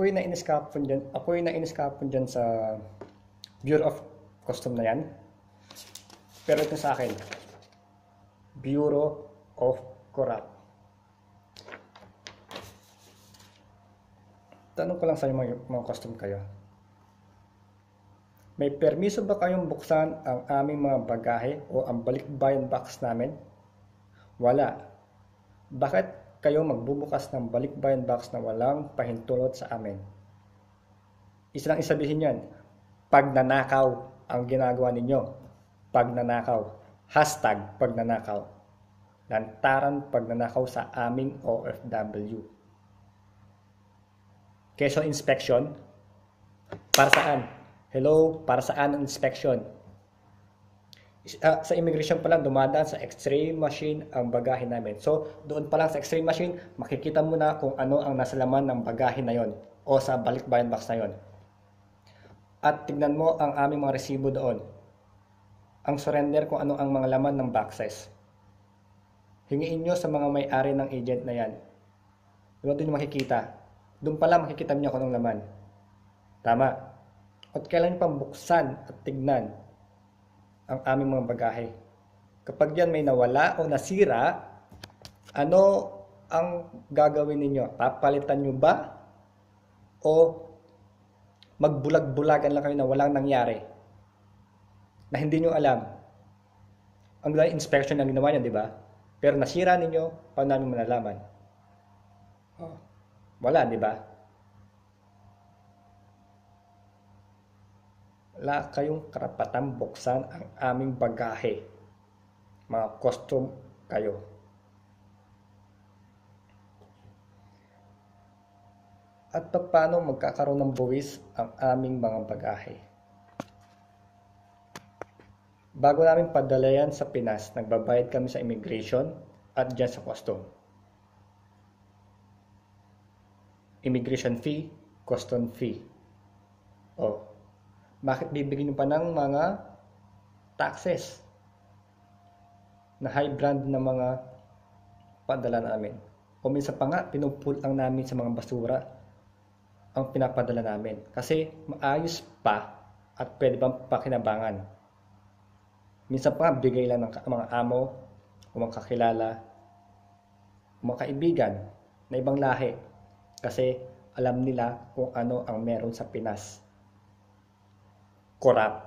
Ako yung nainis kapon dyan, ako yung nainis kapon dyan sa Bureau of Custom na yan. Pero ito sa akin, Bureau of Corrupt. Tanong ko lang sa inyo mga, mga custom kayo. May permiso ba kayong buksan ang aming mga bagahe o ang balikbayan box namin? Wala. Bakit kayo magbubukas ng balikbayan box na walang pahintulot sa amin? Isa lang isabihin yan. Pagnanakaw ang ginagawa ninyo. Pagnanakaw. Hashtag pagnanakaw. Lantaran pagnanakaw sa aming OFW. Quezon inspection. Para saan? Hello, para saan ang inspection? Uh, sa immigration pa lang, dumadaan sa x-ray machine ang bagahe namin. So, doon pa lang sa x-ray machine, makikita mo na kung ano ang nasa laman ng bagahe na yon o sa balikbayan box na yon. At tignan mo ang aming mga resibo doon. Ang surrender kung ano ang mga laman ng boxes. Hingiin nyo sa mga may-ari ng agent na yan. Doon nyo makikita. Doon pala makikita niyo kung anong laman. Tama. At kailan pang buksan at tignan ang aming mga bagahe. Kapag yan may nawala o nasira, ano ang gagawin ninyo? Papalitan nyo ba? O magbulag-bulagan lang kayo na walang nangyari? Na hindi nyo alam. Ang inspection ang ginawa niya, di ba? Pero nasira ninyo, paano namin malalaman? Oh. Wala, di ba? Wala kayong karapatang buksan ang aming bagahe. Mga custom kayo. At paano magkakaroon ng buwis ang aming mga bagahe? Bago namin padala yan sa Pinas, nagbabayad kami sa immigration at dyan sa custom. immigration fee, custom fee. O, bakit bibigyan pa ng mga taxes na high brand na mga padala namin? O minsan pa nga, pinupull lang namin sa mga basura ang pinapadala namin. Kasi maayos pa at pwede bang pakinabangan. Minsan pa nga, bigay lang ng mga amo o mga kakilala o mga kaibigan na ibang lahi kasi alam nila kung ano ang meron sa Pinas. Corrupt.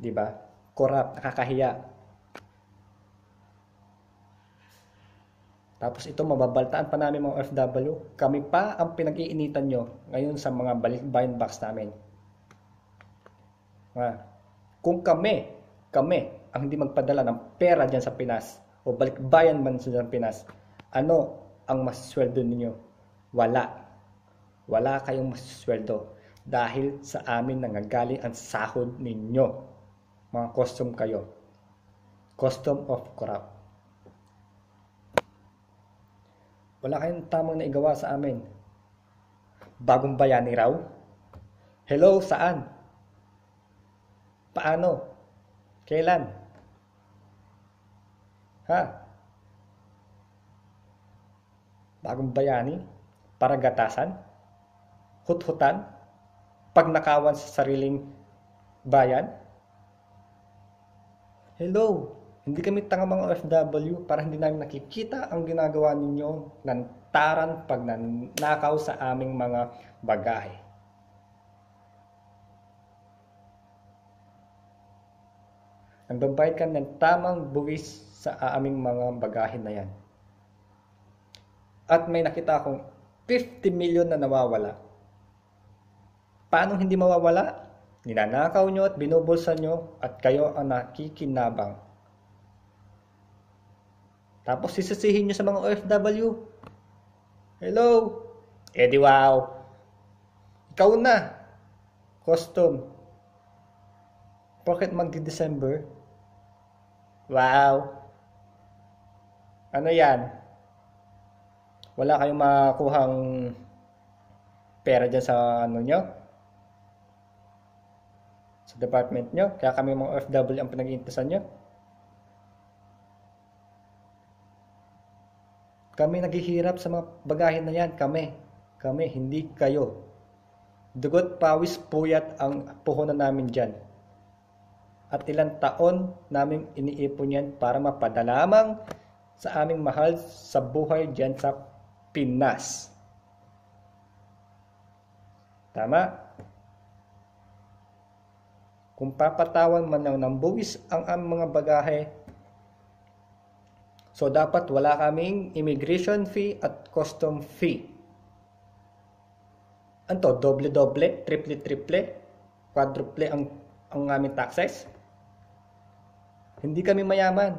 'Di ba? Corrupt, nakakahiya. Tapos ito mababaltaan pa namin mga FW. Kami pa ang pinag-iinitan nyo ngayon sa mga balikbayan box namin. Ah, kung kami, kami ang hindi magpadala ng pera dyan sa Pinas o balikbayan man sa Pinas, ano ang masweldo ninyo? Wala. Wala kayong masweldo dahil sa amin nangagaling ang sahod ninyo. Mga custom kayo. Custom of corrupt. Wala kayong tamang naigawa sa amin. Bagong bayani raw? Hello, saan? Paano? Kailan? Ha? bagong bayani, paragatasan, huthutan, pagnakawan sa sariling bayan. Hello, hindi kami tanga mga OFW para hindi namin nakikita ang ginagawa ninyo lantaran pag nanakaw sa aming mga bagahe. Nagbabayad ka ng tamang buwis sa aming mga bagahe na yan at may nakita akong 50 million na nawawala. Paano hindi mawawala? Ninanakaw nyo at binubulsa nyo at kayo ang nakikinabang. Tapos sisisihin nyo sa mga OFW. Hello? Eddie wow. Ikaw na. Custom. Bakit magdi-December? Wow. Ano yan? wala kayong makuhang pera dyan sa ano nyo department nyo kaya kami mga OFW ang pinag-iintasan nyo kami naghihirap sa mga bagahin na yan kami Kami, hindi kayo. Dugot, pawis, puyat ang puhunan namin dyan. At ilang taon namin iniipon yan para mapadalamang sa aming mahal sa buhay dyan sa Pinas. Tama? Kung papatawan man ng buwis ang aming mga bagahe, so dapat wala kaming immigration fee at custom fee. Anto, doble-doble, triple-triple, quadruple ang, ang aming taxes? Hindi kami mayaman.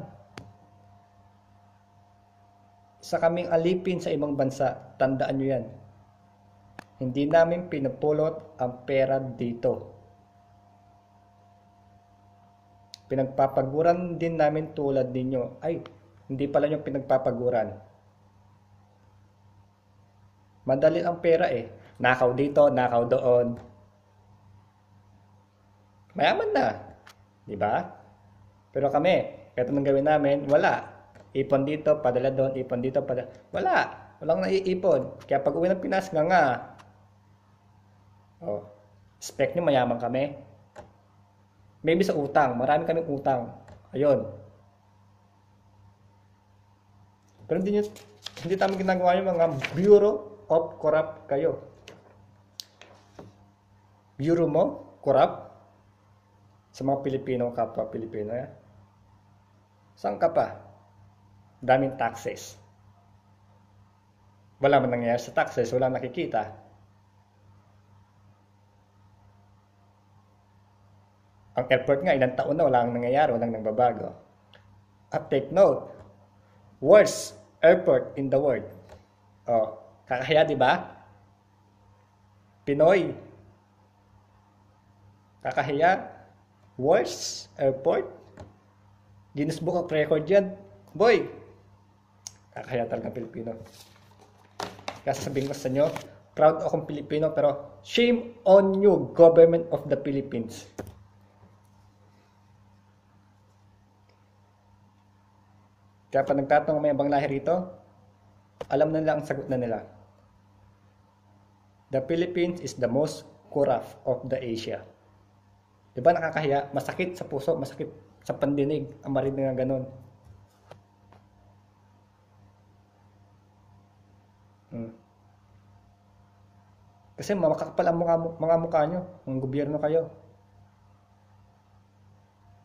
Isa kaming alipin sa ibang bansa, tandaan nyo yan. Hindi namin pinupulot ang pera dito. Pinagpapaguran din namin tulad ninyo. Ay, hindi pala yung pinagpapaguran. Madali ang pera eh. Nakaw dito, nakaw doon. Mayaman na. Di ba? Pero kami, kahit anong gawin namin, wala. Ipon dito, padala doon, ipon dito, padala. Wala. Walang naiipon. Kaya pag uwi ng Pinas, nga nga. Oh. Spec nyo, mayaman kami. Maybe sa utang. Marami kaming utang. Ayun. Pero hindi, nyo, hindi tama ginagawa yung mga Bureau of Corrupt kayo. Bureau mo, corrupt, sa mga Pilipino, kapwa Pilipino. Eh? Saan ka pa? Daming taxes. Wala man nangyayari sa taxes, wala nakikita. Ang airport nga, ilang taon na wala nang nangyayari, walang nagbabago. At take note, worst airport in the world. Oh, kakaya, di ba? Pinoy. Kakahiya. Worst airport. Guinness Book of Record yan. Boy! Kakahiya talaga Pilipino. Kaya sasabihin ko sa inyo, proud akong Pilipino pero shame on you, government of the Philippines. Kaya pa nagtatanong may ibang lahi rito, alam na nila ang sagot na nila. The Philippines is the most corrupt of the Asia. Di ba nakakahiya? Masakit sa puso, masakit sa pandinig ang marinig na ganun. Hmm. Kasi makakapal ang mga, mga mukha nyo, ang gobyerno kayo.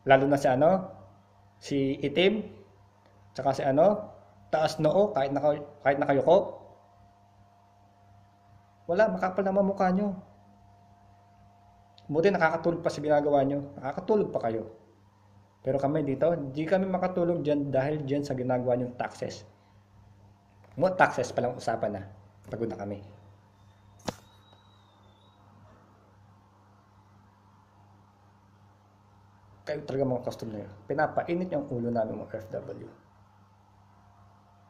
Lalo na si ano, si Itim, tsaka si ano, taas noo, kahit, naka, kahit nakayuko. Wala, makapal naman mukha nyo. Buti nakakatulog pa sa ginagawa nyo. Nakakatulog pa kayo. Pero kami dito, hindi kami makatulog dyan dahil dyan sa ginagawa nyo taxes. Mo taxes pa lang usapan na. Pagod na kami. Kayo talaga mga customer. Pinapainit yung ulo namin mga FW.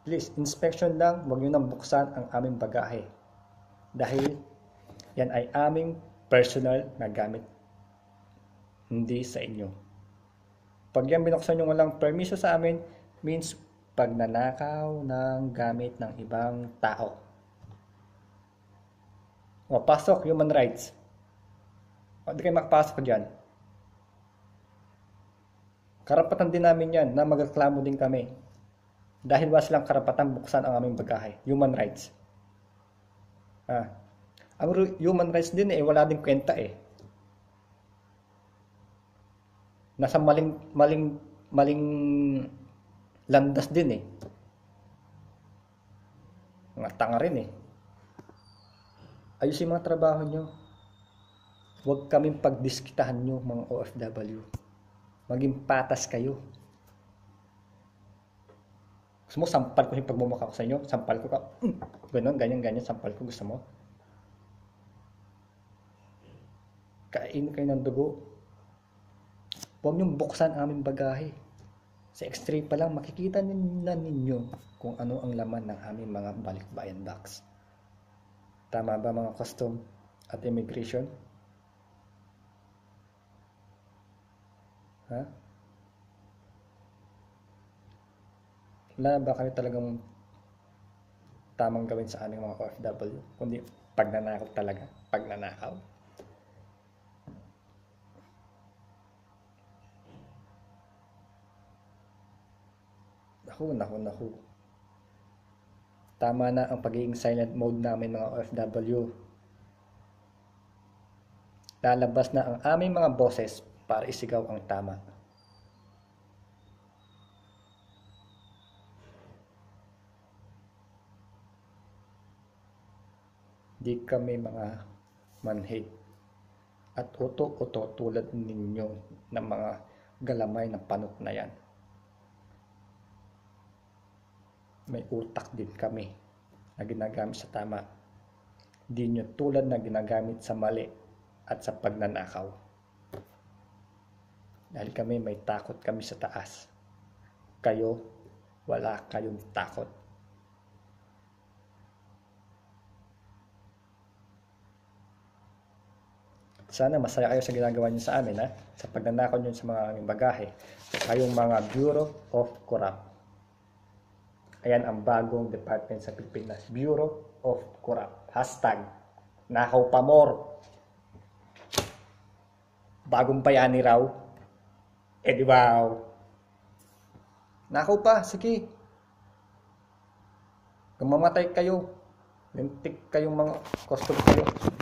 Please, inspection lang. Huwag nyo nang buksan ang aming bagahe. Dahil yan ay aming personal na gamit. Hindi sa inyo. Pag yan binuksan nyo walang permiso sa amin, means pagnanakaw ng gamit ng ibang tao. O, pasok, human rights. O, di kayo makapasok dyan. Karapatan din namin yan na magreklamo din kami. Dahil wala silang karapatan buksan ang aming bagahe. Human rights. Ah, ang human rights din eh, wala din kwenta eh. Nasa maling, maling, maling landas din eh. Mga tanga rin eh. Ayusin mga trabaho nyo. Huwag kaming pagdiskitahan nyo mga OFW. Maging patas kayo. Gusto mo, sampal ko yung pagmumukha ko sa inyo. Sampal ko ka. Mm, ganon, ganyan, ganyan. Sampal ko. Gusto mo? Kain kayo ng dugo. Huwag niyong buksan aming bagahe. Sa x-ray pa lang, makikita na ninyo kung ano ang laman ng aming mga balikbayan box. Tama ba mga custom at immigration? Ha? Wala ba kayo talagang tamang gawin sa aming mga OFW, kundi pagnanakaw talaga, pagnanakaw. Naku, naku, naku. Tama na ang pagiging silent mode namin mga OFW. Lalabas na ang aming mga boses para isigaw ang tama. Di kami mga manhid at uto-uto tulad ninyo ng mga galamay ng panot na yan. May utak din kami na ginagamit sa tama. Di nyo tulad na ginagamit sa mali at sa pagnanakaw. Dahil kami may takot kami sa taas. Kayo, wala kayong takot. Sana masaya kayo sa ginagawa niyo sa amin, ha? Sa pagnanakaw niyo sa mga aming bagahe. Kayong mga Bureau of Corrupt. Ayan ang bagong department sa Pilipinas. Bureau of Corrupt. Hashtag, nakaw pamor. Bagong bayani raw. Eh di ba? Nakaw pa, sige. Kung mamatay kayo, lintik kayong mga customer kayo.